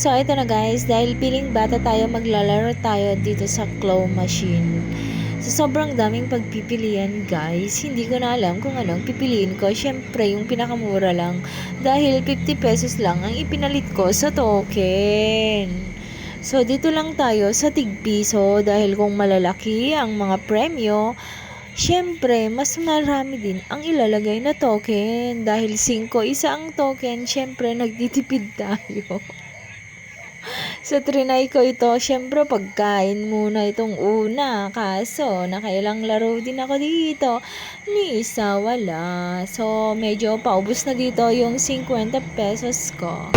So, ito na guys, dahil piling bata tayo, maglalaro tayo dito sa claw machine. So, sobrang daming pagpipilian guys. Hindi ko na alam kung anong pipiliin ko. Siyempre, yung pinakamura lang. Dahil 50 pesos lang ang ipinalit ko sa token. So, dito lang tayo sa tigpiso dahil kung malalaki ang mga premyo, Siyempre, mas marami din ang ilalagay na token. Dahil 5 isa ang token, siyempre nagtitipid tayo. Sa trinay ko ito, siyempre pagkain muna itong una. Kaso, nakailang laro din ako dito. Ni isa wala. So, medyo paubos na dito yung 50 pesos ko.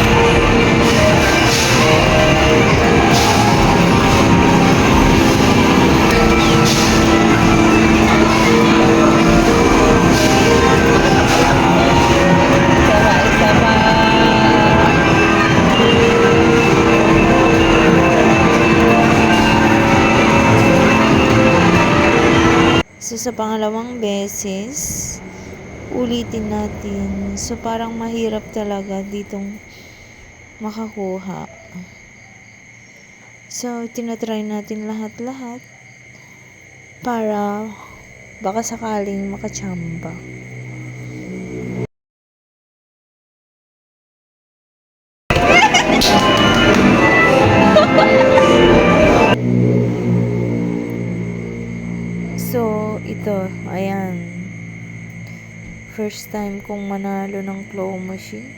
Sa pangalawang beses, ulitin natin. So, parang mahirap talaga ditong makakuha. So, tinatry natin lahat-lahat para baka sakaling makachamba. Ayan. First time kong manalo ng claw machine.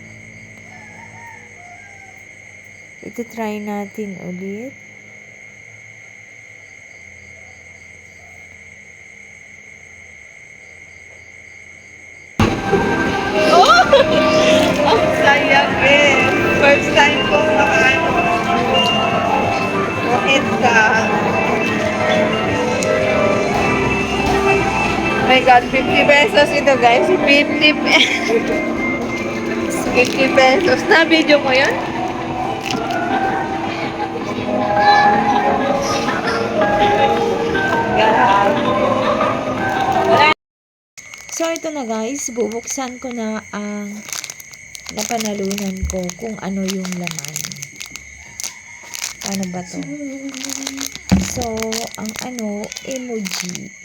Ito try natin ulit. Ang sayang eh. First time ko My God, 50 pesos ito guys. 50 pesos. 50 pesos. Na video mo yun? So, ito na guys. Bubuksan ko na ang napanalunan ko kung ano yung laman. Ano ba to? So, ang ano. Emoji!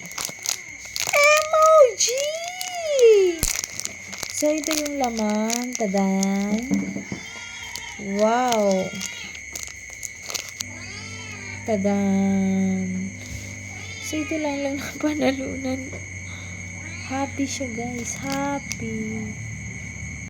So, ito yung laman. Tadan. Wow! Tadan. So, ito lang lang ang panalunan. Happy siya guys. Happy.